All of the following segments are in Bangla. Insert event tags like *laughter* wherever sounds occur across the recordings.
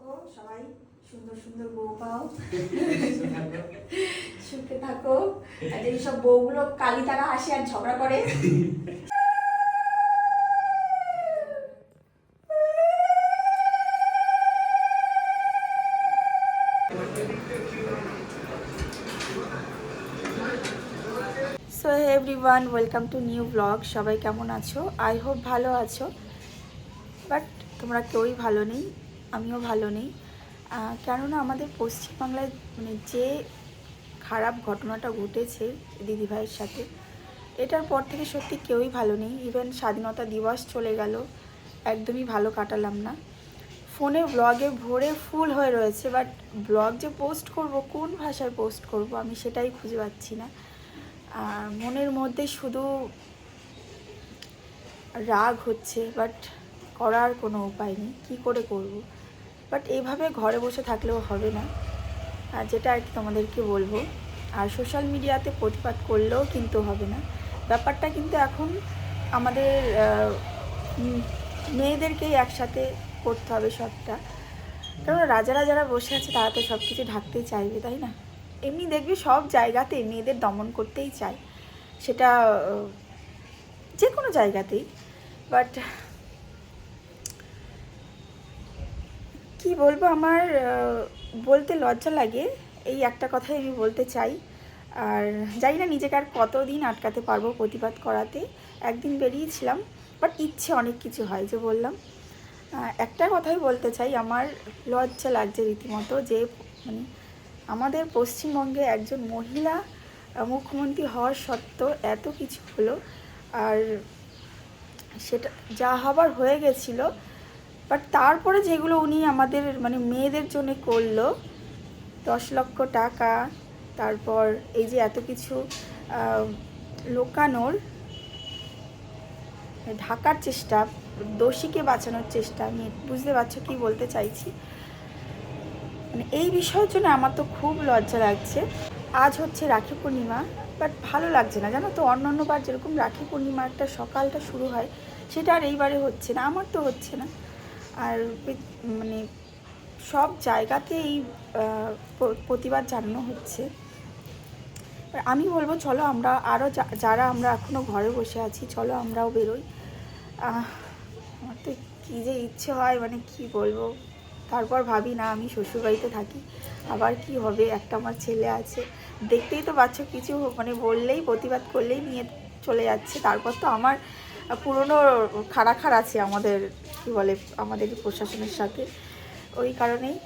থাকো সবাই সুন্দর সুন্দর বউ পাও। *laughs* সুখে থাকো। আর এইসব বউগুলো কালি তারা আসে আর ঝগড়া করে। So everyone welcome to new blog সবাই কেমন আছো? আই হোপ ভালো আছো। বাট তোমরা কেউই ভালো নেই। আমিও ভালো নেই। কেননা আমাদের পশ্চিমবাংলায় মানে যে খারাপ ঘটনাটা ঘটেছে দিদিভাইয়ের সাথে, এটার পর থেকে সত্যি কেউই ভালো নেই। ইভেন স্বাধীনতা দিবস চলে গেল, একদমই ভালো কাটালাম না। ফোনে ব্লগে ভরে ফুল হয়ে রয়েছে বাট ব্লগ যে পোস্ট করব, কোন ভাষায় পোস্ট করব, আমি সেটাই খুঁজে পাচ্ছি না। মনের মধ্যে শুধু রাগ হচ্ছে বাট করার কোনো উপায় নেই। কী করে করব? বাট এইভাবে ঘরে বসে থাকলেও হবে না। আর যেটা আর তোমাদেরকে বলব, আর সোশ্যাল মিডিয়াতে প্রতিবাদ করলেও কিন্তু হবে না। ব্যাপারটা কিন্তু এখন আমাদের মেয়েদেরকেই একসাথে করতে হবে সবটা। কারণ রাজারা যারা বসে আছে, তারা তো সব কিছু ঢাকতেই চাইবে, তাই না? এমনি দেখবি সব জায়গাতে মেয়েদের দমন করতেই চায়। সেটা যে কোনো জায়গাতেই। বাট কি বলব, আমার বলতে লজ্জা লাগে। এই একটা কথাই আমি বলতে চাই। আর জানি না নিজেকে আর কতদিন আটকাতে পারব প্রতিবাদ করাতে। একদিন বেরিয়েছিলাম বাট ইচ্ছে অনেক কিছু হয়, যে বললাম। একটা কথাই বলতে চাই, আমার লজ্জা লাগছে রীতিমতো যে মানে আমাদের পশ্চিমবঙ্গে একজন মহিলা মুখ্যমন্ত্রী হওয়ার সত্ত্বেও এত কিছু হলো। আর সেটা, যা হবার হয়ে গেছিল বাট তারপরে যেগুলো উনি আমাদের মানে মেয়েদের জন্য করল, দশ লক্ষ টাকা, তারপর এই যে এত কিছু লোকানোর, ঢাকার চেষ্টা, দোষীকে বাঁচানোর চেষ্টা, আমি বুঝতে পারছ কি বলতে চাইছি? মানে এই বিষয়ের জন্য আমার তো খুব লজ্জা লাগছে। আজ হচ্ছে রাখি পূর্ণিমা বাট ভালো লাগছে না। জানো তো, অন্য অন্যবার যেরকম রাখি পূর্ণিমা একটা সকালটা শুরু হয়, সেটা আর এইবারে হচ্ছে না, আমার তো হচ্ছে না। আর মানে সব জায়গাতে এই প্রতিবাদ জানানো হচ্ছে। আমি বলব, চলো আমরা আরও যারা আমরা এখনও ঘরে বসে আছি, চলো আমরাও বেরোই। আমার তো কী যে ইচ্ছে হয় মানে কি বলব? তারপর ভাবি, না, আমি শ্বশুরবাড়িতে থাকি, আবার কি হবে? একটা আমার ছেলে আছে। দেখতেই তো পাচ্ছ, কিছু মানে বললেই, প্রতিবাদ করলেই নিয়ে চলে যাচ্ছে। তারপর তো আমার পুরনো খাড়াখাড় আছে আমাদের কি বলে, আমাদের প্রশাসনের সাথে। ওই কারণেই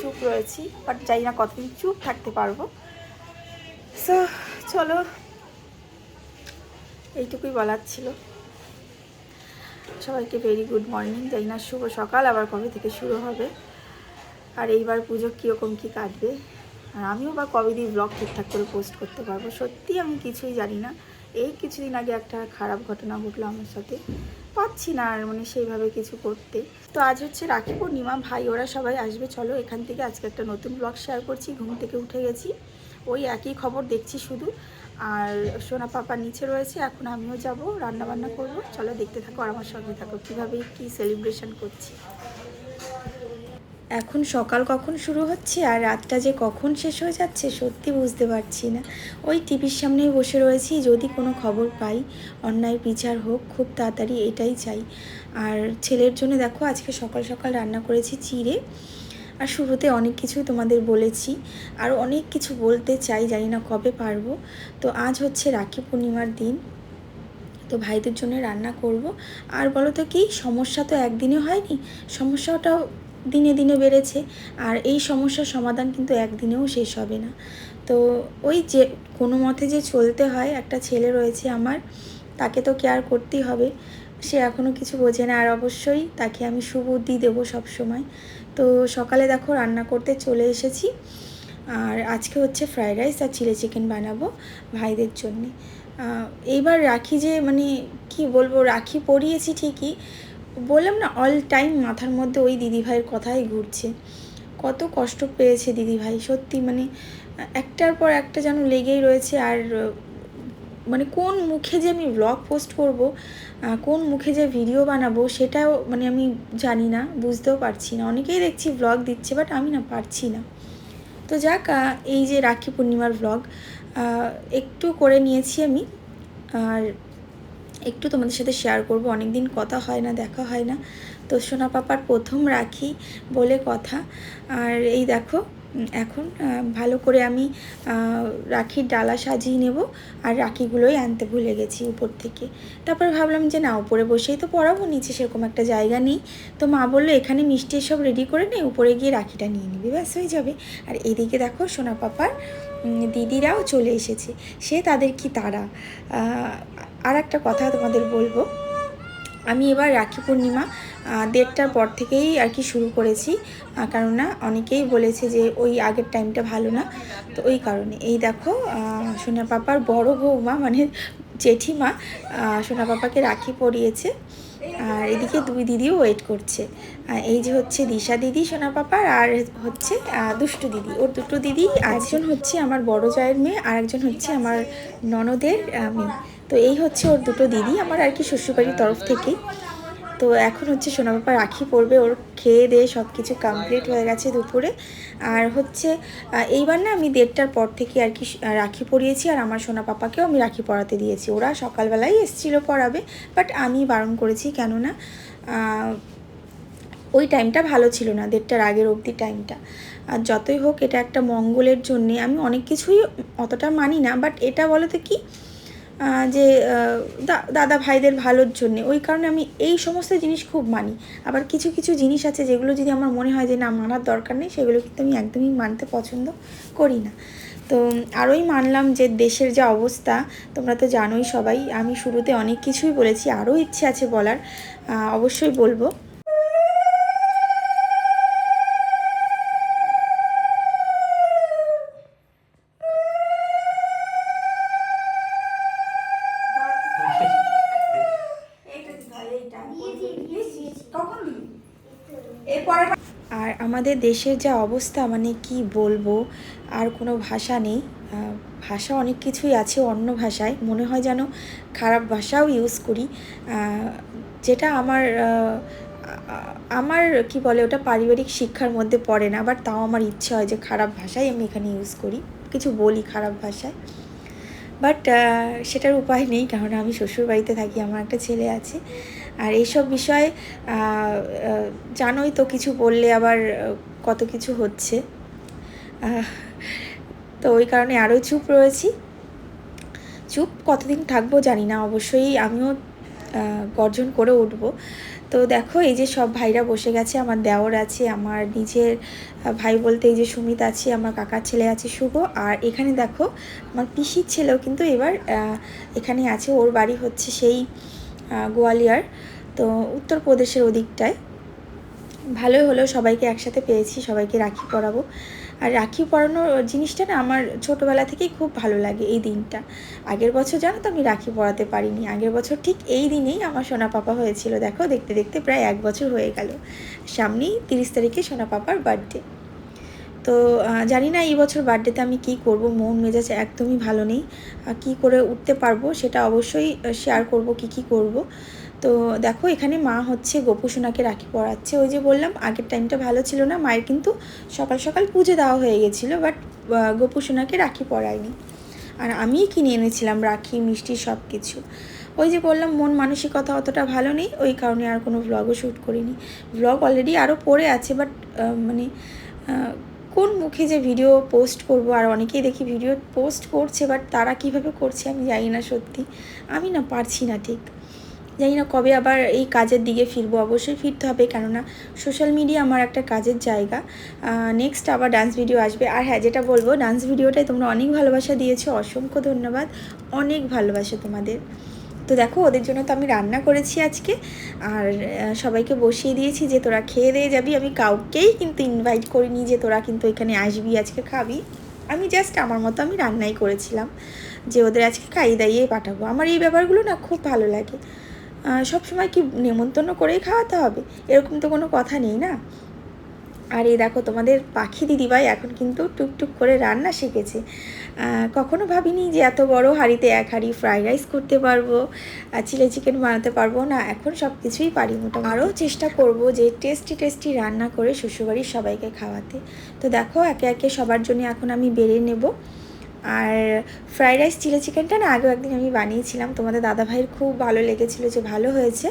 চুপ রয়েছি বাট জানি না কতদিন চুপ থাকতে পারব। সো চলো, এইটুকুই বলার ছিল। সবাইকে ভেরি গুড মর্নিং জানি না শুভ সকাল, আবার কবে থেকে শুরু হবে? আর এইবার পুজো কীরকম কী কাটবে? আর আমিও বা কবে দিয়ে ব্লগ ঠিকঠাক করে পোস্ট করতে পারব? সত্যি আমি কিছুই জানি না। এই কিছুদিন আগে একটা খারাপ ঘটনা ঘটলো আমার সাথে। পাচ্ছি না আর মানে সেইভাবে কিছু করতে। তো আজ হচ্ছে রাখি পূর্ণিমা ভাই, ওরা সবাই আসবে, চলো এখান থেকে আজকে একটা নতুন ব্লগ শেয়ার করছি, ঘুম থেকে উঠে গেছি। ওই একই খবর দেখছি শুধু। আর সোনা পাপা নিচে রয়েছে, এখন আমিও যাব রান্না বান্না করব। চলো দেখতে থাকো আর আমার সঙ্গে থাকো, কীভাবে কী সেলিব্রেশন করছি। এখন সকাল কখন শুরু হচ্ছে আর রাতটা যে কখন শেষ হয়ে যাচ্ছে সত্যি বুঝতে পারছি না। ওই টিভির সামনেই বসে রয়েছি, যদি কোনো খবর পাই, অন্যায় বিচার হোক, খুব তাড়াতাড়ি এটাই চাই। আর ছেলের জন্য দেখো, আজকে সকাল সকাল রান্না করেছি চিড়ে। আর শুরুতে অনেক কিছুই তোমাদের বলেছি, আর অনেক কিছু বলতে চাই, জানি না কবে পারব। তো আজ হচ্ছে রাখি পূর্ণিমার দিন, তো ভাইদের জন্য রান্না করব। আর বলো তো কি, সমস্যা তো একদিনে হয়নি? সমস্যাটাও দিনে দিনে বেড়েছে আর এই সমস্যার সমাধান কিন্তু একদিনেও শেষ হবে না। তো ওই যে কোনো মতে যে চলতে হয়, একটা ছেলে রয়েছে আমার, তাকে তো কেয়ার করতেই হবে। সে এখনও কিছু বোঝে না আর অবশ্যই তাকে আমি সুবুদ্ধি দেবো সবসময় তো সকালে দেখো রান্না করতে চলে এসেছি। আর আজকে হচ্ছে ফ্রাইড রাইস আর চিলি চিকেন বানাবো ভাইদের জন্যে। এইবার রাখি যে মানে কি বলব, রাখি পরিয়েছি ঠিকই বললাম না অল টাইম মাথার মধ্যে ওই দিদিভাইয়ের কথাই ঘুরছে। কত কষ্ট পেয়েছে দিদিভাই, সত্যি মানে একটার পর একটা যেন লেগেই রয়েছে আর মানে কোন মুখে যে আমি ব্লগ পোস্ট করব কোন মুখে যে ভিডিও বানাবো সেটাও মানে আমি জানি না, বুঝতেও পারছি না। অনেকেই দেখছি ব্লগ দিচ্ছে বাট আমি না পারছি না। তো যাক এই যে রাখি পূর্ণিমার ব্লগ একটু করে নিয়েছি আমি। আর একটু তোমাদের সাথে শেয়ার করব। অনেক দিন কথা হয় না, দেখা হয় না। তো সোনা পাপার প্রথম রাখি বলে কথা। আর এই দেখো এখন ভালো করে আমি রাখির ডালা সাজিয়ে নেব আর রাখিগুলোই আনতে ভুলে গেছি উপর থেকে। তারপর ভাবলাম যে না, উপরে বসেই তো পড়াবো, নিচে সেরকম একটা জায়গা নেই। তো মা বলল, এখানে মিষ্টি সব রেডি করে নে, উপরে গিয়ে রাখিটা নিয়ে নিবি। ব্যাস, হয়ে যাবে। আর এদিকে দেখো সোনা পাপার দিদিরাও চলে এসেছে। সে তাদের কি তারা? আর একটা কথা তোমাদের বলব। আমি এবার রাখি পূর্ণিমা দেড়টার পর থেকেই আর কি শুরু করেছি। কেননা অনেকেই বলেছে যে ওই আগের টাইমটা ভালো না। তো ওই কারণে। এই দেখো সোনা পাপার বড় বৌমা মানে জেঠিমা সোনা পাপাকে রাখি পরিয়েছে। আর এদিকে দুই দিদিও ওয়েট করছে। এই যে হচ্ছে দিশা দিদি, সোনা পাপার, আর হচ্ছে দুষ্টু দিদি। ওর দুটো দিদি একজন হচ্ছে আমার বড় জায়ের মেয়ে আর একজন হচ্ছে আমার ননদের মেয়ে। তো এই হচ্ছে ওর দুটো দিদি, আমার আর কি শ্বশুরবাড়ির তরফ থেকেই। তো এখন হচ্ছে সোনা পাপা রাখি পড়বে ওর খেয়ে দিয়ে সব কিছু কমপ্লিট হয়ে গেছে দুপুরে। আর হচ্ছে এইবার না আমি দেড়টার পর থেকে আর কি রাখি পরিয়েছি, আর আমার সোনা পাপাকেও আমি রাখি পরাতে দিয়েছি। ওরা সকালবেলাই এসেছিল পড়াবে বাট আমি বারণ করেছি কেননা ওই টাইমটা ভালো ছিল না, দেড়টার আগের অবধি টাইমটা আর যতই হোক, এটা একটা মঙ্গলের জন্যে, আমি অনেক কিছুই অতটা মানি না বাট এটা বলো তো কি যে দাদা ভাইদের ভালোর জন্যে। ওই কারণে আমি এই সমস্ত জিনিস খুব মানি। আবার কিছু কিছু জিনিস আছে যেগুলো যদি আমার মনে হয় যে না, মানার দরকার নেই, সেগুলো কিন্তু আমি একদমই মানতে পছন্দ করি না। তো, আরোই মানলাম যে দেশের যা অবস্থা, তোমরা তো জানোই সবাই, আমি শুরুতে অনেক কিছুই বলেছি আরও ইচ্ছে আছে বলার অবশ্যই বলব। আর আমাদের দেশের যা অবস্থা মানে কি বলব, আর কোনো ভাষা নেই। ভাষা অনেক কিছুই আছে অন্য ভাষায়। মনে হয় যেন খারাপ ভাষাও ইউজ করি। যেটা আমার আমার কি বলে, ওটা পারিবারিক শিক্ষার মধ্যে পড়ে না বাট তাও আমার ইচ্ছে হয় যে খারাপ ভাষাই আমি এখানে ইউজ করি। কিছু বলি খারাপ ভাষায়। বাট সেটার উপায় নেই, কারণ আমি শ্বশুরবাড়িতে থাকি, আমার একটা ছেলে আছে। আর এইসব বিষয়ে জানোই তো কিছু বললে আবার কত কিছু হচ্ছে। তো ওই কারণে আরও চুপ রয়েছি। চুপ কতদিন থাকব জানি না, অবশ্যই আমিও গর্জন করে উঠবো। তো দেখো, এই যে সব ভাইরা বসে গেছে, আমার দেওর আছে, আমার নিজের ভাই বলতে এই যে সুমিত আছে, আমার কাকার ছেলে আছে শুভ, আর এখানে দেখো, আমার পিসির ছেলেও কিন্তু এবার এখানে আছে, ওর বাড়ি হচ্ছে সেই গোয়ালিয়র। তো উত্তরপ্রদেশের ওদিকটায়। ভালোই হলো, সবাইকে একসাথে পেয়েছি, সবাইকে রাখি পরাবো। আর রাখি পরানোর জিনিসটা না আমার ছোটোবেলা থেকেই খুব ভালো লাগে এই দিনটা। আগের বছর জানো তো আমি রাখি পরাতে পারিনি। আগের বছর ঠিক এই দিনেই আমার সোনা পাপা হয়েছিল। দেখো, দেখতে দেখতে প্রায় এক বছর হয়ে গেল। সামনেই তিরিশ তারিখে সোনা পাপার বার্থডে তো জানি না এই বছর বার্থডেতে আমি কি করব, মন মেজাজ একদমই ভালো নেই। কী করে উঠতে পারব সেটা অবশ্যই শেয়ার করব কি কি করব। তো দেখো এখানে মা হচ্ছে গোপু সোনাকে রাখি পরাচ্ছে। ওই যে বললাম, আগের টাইমটা ভালো ছিল না, মায়ের কিন্তু সকাল সকাল পুজো দেওয়া হয়ে গেছিল বাট গোপু সোনাকে রাখি পরায়নি। আর আমিই কিনে এনেছিলাম, রাখি, মিষ্টি সব কিছু ওই যে বললাম, মন মানসিকতা অতটা ভালো নেই, ওই কারণে আর কোনো ভ্লগও শ্যুট করিনি। ভ্লগ অলরেডি আরও পড়ে আছে বাট মানে কোন মুখে যে ভিডিও পোস্ট করব, আর অনেকেই দেখি ভিডিও পোস্ট করছে বাট তারা কীভাবে করছে আমি জানি না সত্যি। আমি না পারছি না ঠিক। জানি না কবে আবার এই কাজের দিকে ফিরবো, অবশ্যই ফিরতে হবে, কেননা সোশ্যাল মিডিয়া আমার একটা কাজের জায়গা। নেক্সট আবার ডান্স ভিডিও আসবে। আর হ্যাঁ যেটা বলব ডান্স ভিডিওটায় তোমরা অনেক ভালোবাসা দিয়েছ, অসংখ্য ধন্যবাদ। অনেক ভালোবাসা তোমাদের। তো দেখো, ওদের জন্য তো আমি রান্না করেছি আজকে। আর সবাইকে বসিয়ে দিয়েছি যে তোরা খেয়ে দিয়ে যাবি। আমি কাউকেই কিন্তু ইনভাইট করিনি যে তোরা কিন্তু এখানে আসবি, আজকে খাবি। আমি জাস্ট আমার মতো আমি রান্নাই করেছিলাম যে ওদের আজকে খাইয়ে দাইয়ে পাঠাবো। আমার এই ব্যাপারগুলো না খুব ভালো লাগে। সব সময় কি নেমন্তন্ন করেই খাওয়াতে হবে? এরকম তো কোনো কথা নেই না? আর এই দেখো তোমাদের পাখি দিদিভাই এখন কিন্তু টুকটুক করে রান্না শিখেছে। কখনো ভাবিনি যে এত বড় হাঁড়িতে এক হাঁড়ি ফ্রাইড রাইস করতে পারব চিলি চিকেন বানাতে পারব। না, এখন সব কিছুই পারি মোটামুটি। আরও চেষ্টা করব যে টেস্টি টেস্টি রান্না করে শ্বশুরবাড়ির সবাইকে খাওয়াতে। তো দেখো, একে একে সবার জন্য এখন আমি বেড়ে নেব। আর ফ্রাইড রাইস, চিলি চিকেনটা না আগেও একদিন আমি বানিয়েছিলাম। তোমাদের দাদা ভাইয়ের খুব ভালো লেগেছিলো যে ভালো হয়েছে।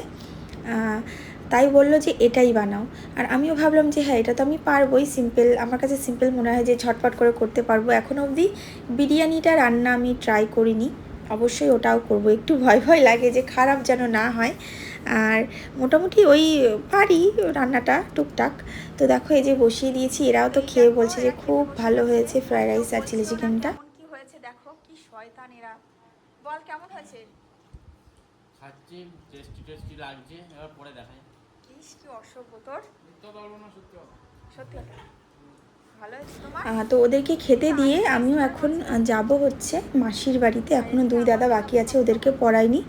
তাই বলল যে এটাই বানাও। আর আমিও ভাবলাম যে হ্যাঁ এটা তো আমি পারবোই সিম্পল আমার কাছে সিম্পল মনে হয় যে ঝটপট করে করতে পারব। এখন অবধি বিরিয়ানিটা রান্না আমি ট্রাই করিনি অবশ্যই ওটাও করব। একটু ভয় ভয় লাগে যে খারাপ যেন না হয়। আর মোটামুটি ওই পারি রান্নাটা টুকটাক। তো দেখো এই যে বসিয়ে দিয়েছি এরাও তো খেয়ে বলছে যে খুব ভালো হয়েছে ফ্রাইড রাইস আর চিলি চিকেনটা কি হয়েছে দেখো কি শয়তান এরা। বল কেমন হয়েছে? খাচ্ছি টেস্টি টেস্টি লাগছে এবার পরে দেখাই। ইস কি অসভ্য তোর? তো পারব না সত্যি কথা। সত্যি তো ওদেরকে খেতে দিয়ে আমিও এখন যাব হচ্ছে মাসির বাড়িতে। এখনও দুই দাদা বাকি আছে ওদেরকে পড়াইনি।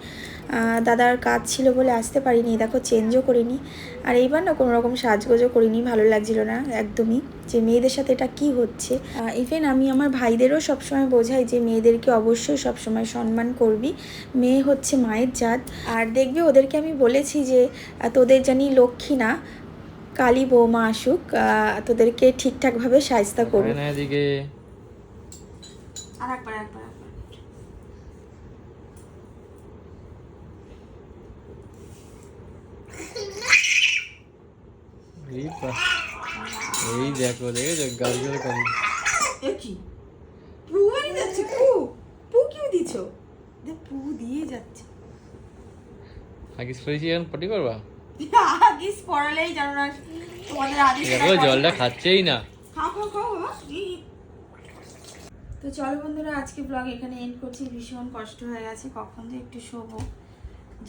দাদার কাজ ছিল বলে আসতে পারিনি দেখো চেঞ্জও করিনি। আর এইবার না কোনো রকম সাজগোজও করিনি ভালো লাগছিল না একদমই। যে মেয়েদের সাথে এটা কি হচ্ছে? ইভেন আমি আমার ভাইদেরও সবসময় বোঝাই যে মেয়েদেরকে অবশ্যই সবসময় সম্মান করবি। মেয়ে হচ্ছে মায়ের জাত। আর দেখবি ওদেরকে আমি বলেছি যে তোদের জানি লক্ষ্মী না কালী বৌমা আসুক তোদেরকে ঠিকঠাকভাবে সাজতা করবে না এদিকে। আর একবার এই। দেখো দেখেছ? গাছগুলো কেমন কি? যাচ্ছে পু? পু কিউ দিছো? দে পু দিয়ে যাচ্ছে। আগে শুয়েছি এখন পটি করবা? আগিস পড়ালেই জানো না তোমাদের দেখো জলটা খাচ্ছেই না। খাও খাও খাও তো চলো বন্ধুরা আজকে ব্লগ এখানে এন্ড করছি। ভীষণ কষ্ট হয়ে গেছে কখন যে একটু শোবো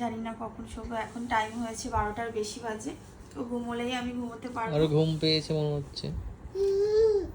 জানি না কখন শোবো। এখন টাইম হয়েছে বারোটার বেশি বাজে। তো ঘুমোলেই আমি ঘুমোতে পারব। আরও ঘুম পেয়েছে মনে হচ্ছে।